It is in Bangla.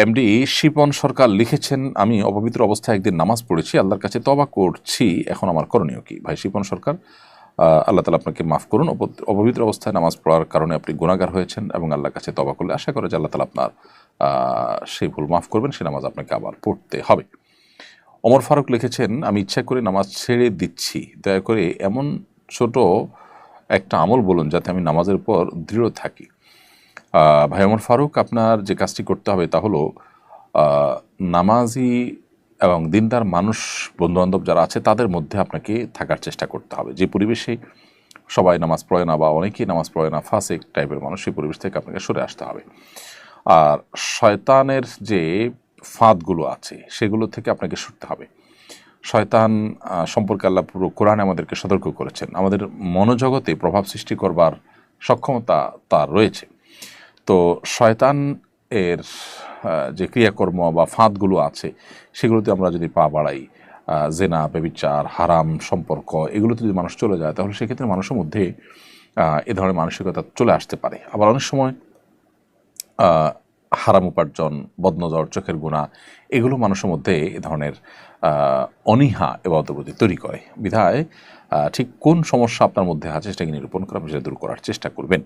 এমডি শিপন সরকার লিখেছেন, আমি অপবিত্র অবস্থায় একদিন নামাজ পড়েছি, আল্লাহর কাছে তবা করছি। এখন আমার করণীয় কি? ভাই শিপন সরকার আল্লাহ তালা আপনাকে মাফ করুন অপ- অপবিত্র অবস্থায় নামাজ পড়ার কারণে আপনি গুণাগার হয়েছেন এবং আল্লাহর কাছে তবা করলে আশা করে যে আল্লাহ তালা আপনার সেই ভুল মাফ করবেন সেই নামাজ আপনাকে আবার পড়তে হবে। ওমর ফারুক লিখেছেন, আমি ইচ্ছা করে নামাজ ছেড়ে দিচ্ছি। দয়া করে এমন ছোট একটা আমল বলুন যাতে আমি নামাজের পর দৃঢ় থাকি। ভাই ওমর ফারুক, আপনার যে কাজটি করতে হবে তা হলো নামাজি এবং দিনদার মানুষ, বন্ধুবান্ধব যারা আছে, তাদের মধ্যে আপনাকে থাকার চেষ্টা করতে হবে। যে পরিবেশে সবাই নামাজ পড়ে না বা অনেকেই নামাজ পড়ে না ফাসেক টাইপের মানুষ, সেই পরিবেশ থেকে আপনাকে সরে আসতে হবে। আর শয়তানের যে ফাঁদগুলো আছে, সেগুলো থেকে আপনাকে সরতে হবে। শয়তান সম্পর্কে আল্লাহ পুরো কোরআনে আমাদেরকে সতর্ক করেছেন। আমাদের মনোজগতে প্রভাব সৃষ্টি করবার সক্ষমতা তার রয়েছে। তো শয়তান এর যে ক্রিয়াকর্ম বা ফাঁদগুলো আছে, সেগুলোতে আমরা যদি পা বাড়াই জেনা বেবিচার হারাম সম্পর্ক, এগুলোতে যদি মানুষ চলে যায়, তাহলে সেক্ষেত্রে মানুষের মধ্যে এ ধরনের মানসিকতা চলে আসতে পারে। আবার অনেক সময় হারাম উপার্জন, বদনজর, চোখের গুণা এগুলো মানুষের মধ্যে এ ধরনের অনীহা এবাদতের প্রতি তৈরি করে। বিধায় ঠিক কোন সমস্যা আপনার মধ্যে আছে, সেটাকে নিরূপণ করে সেটা দূর করার চেষ্টা করবেন।